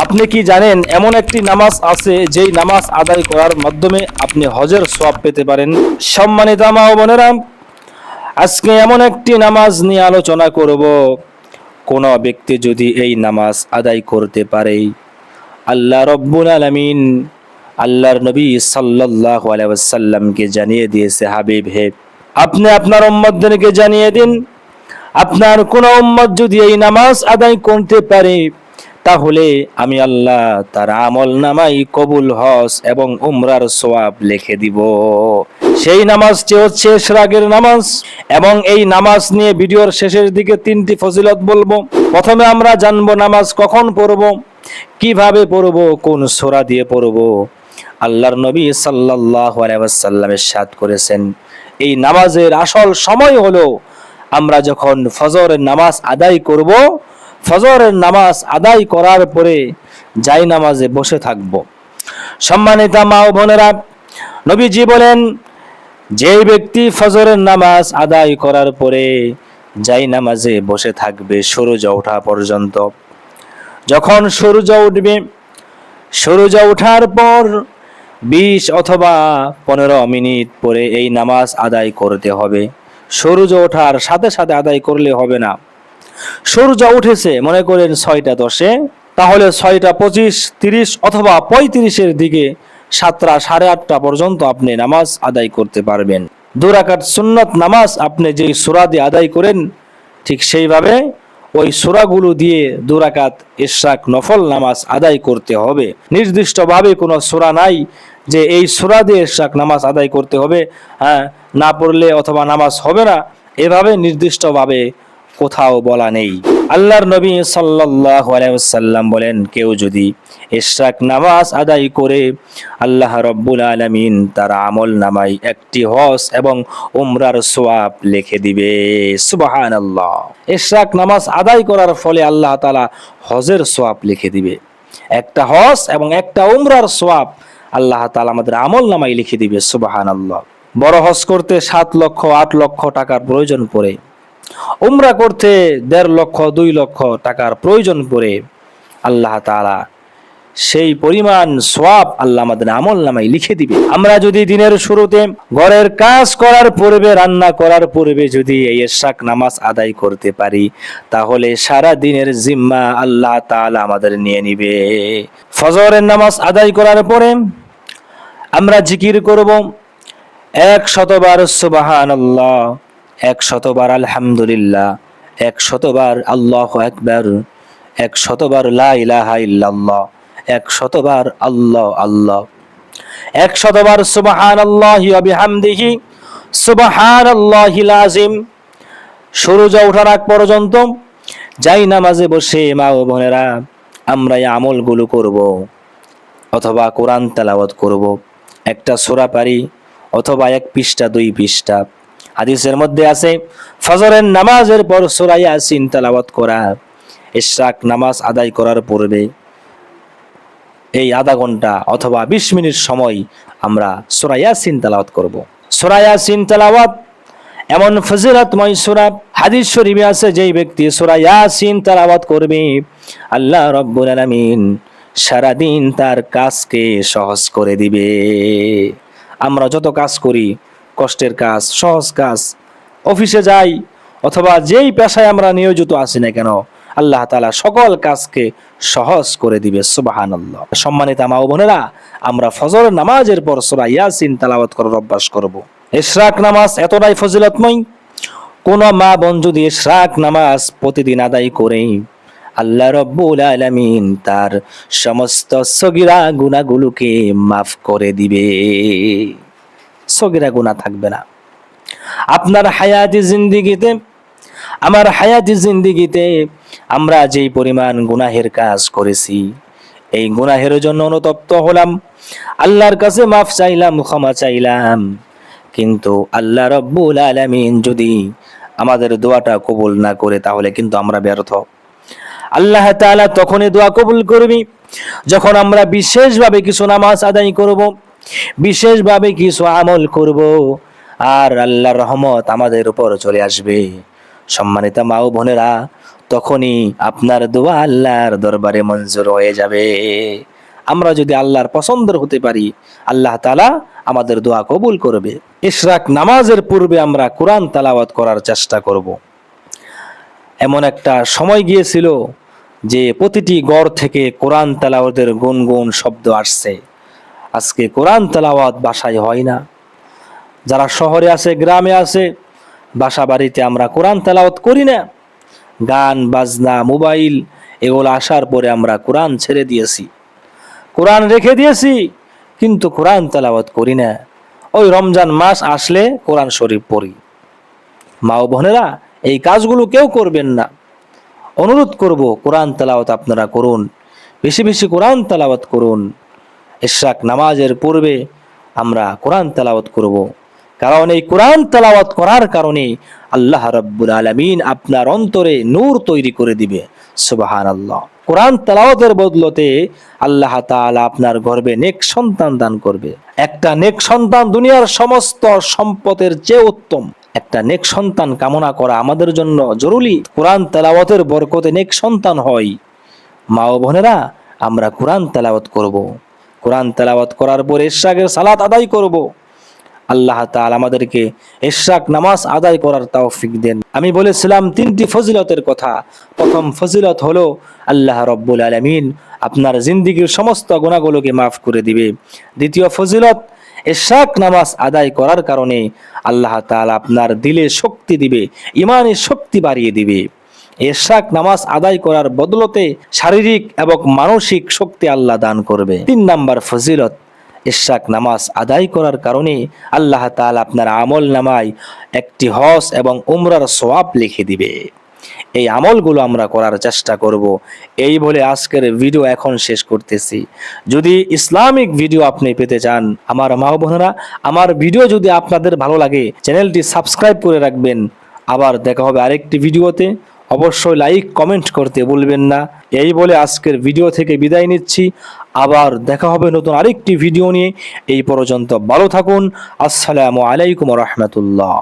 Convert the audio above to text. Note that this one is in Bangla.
আপনি কি জানেন, এমন একটি নামাজ আছে যেই নামাজ আদায় করার মাধ্যমে আপনি হজের সব পেতে পারেন? সম্মানিত মা ও বোনেরা, আজকে এমন একটি নামাজ নিয়ে আলোচনা করব। কোন ব্যক্তি যদি এই নামাজ আদায় করতে পারে, আল্লাহ রব্বুল আলামিন আল্লাহর নবী সাল্লাল্লাহু আলাইহি ওয়াসাল্লামকে জানিয়ে দিয়েছে, হাবিব হে, আপনি আপনার উম্মতদেরকে জানিয়ে দিন, আপনার কোন উম্মত যদি এই নামাজ আদায় করতে পারে তাহলে আমি আল্লাহ তার আমল নামাই কবুল হস এবং উমরার সোয়াব লিখে দিব। সেই নামাজটি হচ্ছে এশরাকের নামাজ এবং এই নামাজ নিয়ে ভিডিওর শেষের দিকে তিনটি ফজিলত বলব। প্রথমে আমরা জানব নামাজ কখন পড়ব, কীভাবে পড়ব, কোন সোরা দিয়ে পড়ব। আল্লাহর নবী সাল্লাল্লাহু আলাইহি ওয়াসাল্লামের সাথ করেছেন, এই নামাজের আসল সময় হলো আমরা যখন ফজরের নামাজ আদায় করব ফজরের নামাজ আদায় করার পরে যাই নামাজে বসে থাকব। সম্মানিতা মা ও বোনেরা, নবীজি বলেন যে ব্যক্তি ফজরের নামাজ আদায় করার পরে যাই নামাজে বসে থাকবে, সূর্য ওঠা পর্যন্ত। যখন সূর্য উঠবে, সূর্য ওঠার পর বিশ অথবা পনেরো মিনিট পরে এই নামাজ আদায় করতে হবে। সূর্য ওঠার সাথে সাথে আদায় করলে হবে না। সূর্য উঠেছে, মনে করেন ছয়টা দশে, তাহলে ছয়টা পঁচিশ, তিরিশ অথবা পঁয়ত্রিশের দিকে সাতটা, সাড়ে আটটা পর্যন্ত আপনি নামাজ আদায় করতে পারবেন। দুরাকাত সুন্নত নামাজ আপনি যেই সুরা দিয়ে আদায় করেন, ঠিক সেইভাবে ওই সুরাগুলো দিয়ে দুরাকাত, ইশরাক, নফল নামাজ আদায় করতে হবে। নির্দিষ্টভাবে কোনো সুরা নাই যে এই সুরা দিয়ে ইশরাক নামাজ আদায় করতে হবে। হ্যাঁ না পড়লে অথবা নামাজ হবে না। এভাবে নির্দিষ্টভাবে কোথাও বলা নেই। আল্লাহর নবী ওয়াসাল্লাম বলেন, কেউ যদি ইশরাক নামাজ আদায় করে, আল্লাহ রব্বুল আলামিন তার আমল নামাই একটি হস এবং উমরার সোয়াব লিখে দিবে। সুবাহান আল্লাহ ইশরাক নামাজ আদায় করার ফলে আল্লাহ তালা হজের সোয়াব লিখে দিবে। একটা হস এবং একটা উমরার সোয়াব আল্লাহ তালা আমাদের আমল নামাই লিখে দিবে। সুবহানাল্লাহ। বড় হজ করতে সাত লক্ষ, আট লক্ষ টাকার প্রয়োজন পড়ে। উমরা করতে দেড় লক্ষ, দুই লক্ষ টাকার প্রয়োজন পড়ে আল্লাহ তাআলা সেই পরিমাণ সোয়াব আল্লাহ আমাদের আমল নামাই লিখে দিবে। আমরা যদি দিনের শুরুতে ঘরের কাজ করার পূর্বে, রান্না করার পূর্বে যদি এই এশাক নামাজ আদায় করতে পারি, তাহলে সারা দিনের জিম্মা আল্লাহ তাআলা আমাদের নিয়ে নিবে। ফজরের নামাজ আদায় করার পরে আমরা জিকির করব। এক শতবার সুবহানাল্লাহ। এক শতবার আলহামদুলিল্লাহ এক শতবার আল্লাহ একবার এক শতবার লা ইলাহা ইল্লাল্লাহ এক শতবার আল্লাহ আল্লাহ এক শতবার সুবহানাল্লাহি ওয়া বিহামদিহি সুবহানাল্লাহিল আযীম সূর্য ওঠার আগ পর্যন্ত যাই নামাজে বসে মা ও বোনেরা, আমরা এই আমলগুলো করব, অথবা কোরআন তেলাওয়াত করব। একটা সোরা পারি অথবা এক পৃষ্ঠা, দুই পৃষ্ঠা। হাদিসের মধ্যে আছে, ফজরের নামাজের পর সূরা ইয়াসিন তেলাওয়াত করা, ইশরাক নামাজ আদায় করার পূর্বে এই আধা ঘণ্টা অথবা বিশ মিনিট সময় আমরা সূরা ইয়াসিন তেলাওয়াত করব। সূরা ইয়াসিন তেলাওয়াত এমন ফজিলতময় সূরা, হাদিস শরীফে আছে, যেই ব্যক্তি সূরা ইয়াসিন তেলাওয়াত করবে, আল্লাহ রাব্বুল আলামিন সারাদিন তার কাজকে সহজ করে দিবে। আমরা যত কাজ করি কষ্টের কাজ, সহজ কাজ। অফিসে যাই অথবা যেই পেশায় আমরা নিয়োজিত আছি না কেন, আল্লাহ তালা সকল কাজকে সহজ করে দিবে, সুবহানাল্লাহ। সম্মানিত মা বোনেরা, আমরা ফজর নামাজের পর সূরা ইয়াসিন তেলাওয়াত করার অভ্যাস করব। ইশরাক নামাজ এতটাই ফজিলতময়, কোন মা বোন যদি ইশরাক নামাজ প্রতিদিন আদায় করে আল্লাহ রব্বুল আলামিন তার সমস্ত সগিরা গুনাহগুলোকে মাফ করে দিবে। সগিরা গুনাহ থাকবে না। আপনার হায়াতি জিন্দিগিতে, আমার হায়াতি জিন্দিগিতে আমরা যেই পরিমাণ গুনাহের কাজ করেছি, এই গুনাহের জন্য অনুতপ্ত হলাম। আল্লাহর কাছে মাফ চাইলাম, ক্ষমা চাইলাম। কিন্তু আল্লাহ রব্বুল আলামিন যদি আমাদের দোয়াটা কবুল না করে, তাহলে কিন্তু আমরা ব্যর্থ। আল্লাহ তাআলা তখনই দোয়া কবুল করবি, যখন আমরা বিশেষভাবে কিছু নামাজ আদায় করব। বিশেষভাবে কিছু আমল করব, আর আল্লাহর রহমত আমাদের উপর চলে আসবে। সম্মানিত মা ও বোনেরা, তখনই আপনার দোয়া আল্লাহর দরবারে মঞ্জুর হয়ে যাবে। আমরা যদি আল্লাহর পছন্দের হতে পারি, আল্লাহ তালা আমাদের দোয়া কবুল করবে। ইশরাক নামাজের পূর্বে আমরা কোরআন তালাওয়াত করার চেষ্টা করব। এমন একটা সময় গিয়েছিল যে প্রতিটি গড় থেকে কোরআন তালাওয়াতের গুনগুন শব্দ আসছে। আজকে কোরআন তালাওয়াত বাসায় হয় না। যারা শহরে আছে, গ্রামে আছে, বাসা বাড়িতে আমরা কোরআন তেলাওয়াত করি না। গান, বাজনা, মোবাইল, এগুলো আসার পরে আমরা কোরআন ছেড়ে দিয়েছি। কোরআন রেখে দিয়েছি, কিন্তু কোরআন তেলাওয়াত করি না। ওই রমজান মাস আসলে কোরআন শরীফ পড়ি। মা ও বোনেরা, এই কাজগুলো কেউ করবেন না। অনুরোধ করব, কোরআন তেলাওয়াত আপনারা করুন। বেশি বেশি কোরআন তেলাওয়াত করুন। ইশরাক নামাজের পূর্বে আমরা কোরআন তেলাওয়াত করব। কারণ এই কোরআন তেলাওয়াত করার কারণে আল্লাহ রাব্বুল আলামিন আপনার অন্তরে নূর তৈরি করে দিবে। সুবাহান আল্লাহ কোরআন তেলাওয়াতের বদলতে আল্লাহ তাআলা আপনার গর্বে নেক সন্তান দান করবে। একটা নেক সন্তান দুনিয়ার সমস্ত সম্পদের চেয়ে উত্তম। একটা নেক সন্তান কামনা করা আমাদের জন্য জরুরি। কোরআন তেলাওয়াতের বরকতে নেক সন্তান হয়। মা ও বোনেরা, আমরা কোরআন তেলাওয়াত করব। কোরআন তেলাওয়াত করার পর ইশরাকের সালাত আদায় করব। আল্লাহ তাল আমাদেরকে ইশরাক নামাজ আদায় করার তৌফিক দেন। আমি বলেছিলাম তিনটি ফজিলতের কথা। প্রথম ফজিলত হলো, আল্লাহ রব্বুল আলামিন আপনার জিন্দিগির সমস্ত গুণাগুলোকে মাফ করে দিবে। দ্বিতীয় ফজিলত ইশরাক নামাজ আদায় করার কারণে আল্লাহ তাল আপনার দিলে শক্তি দিবে ইমানের শক্তি বাড়িয়ে দিবে। এশাক নামাজ আদায় করার বদলতে শারীরিক এবং মানসিক শক্তি আল্লাহ দান করবে। তিন নাম্বার ফজিলত ইশাক নামাজ আদায় করার কারণে আল্লাহ তাল আপনার আমল নামায় একটি হস এবং উমরার সোয়াব লিখে দিবে। এই আমলগুলো আমরা করার চেষ্টা করব। এই বলে আজকের ভিডিও এখন শেষ করতেছি। যদি ইসলামিক ভিডিও আপনি পেতে চান, আমার মা বোনেরা, আমার ভিডিও যদি আপনাদের ভালো লাগে, চ্যানেলটি সাবস্ক্রাইব করে রাখবেন। আবার দেখা হবে আরেকটি ভিডিওতে। অবশ্যই লাইক কমেন্ট করতে ভুলবেন না। এই বলে আজকের ভিডিও থেকে বিদায় নিচ্ছি। আবার দেখা হবে নতুন আরেকটি ভিডিও নিয়ে। এই পর্যন্ত ভালো থাকুন। আসসালামু আলাইকুম রহমতুল্লাহ।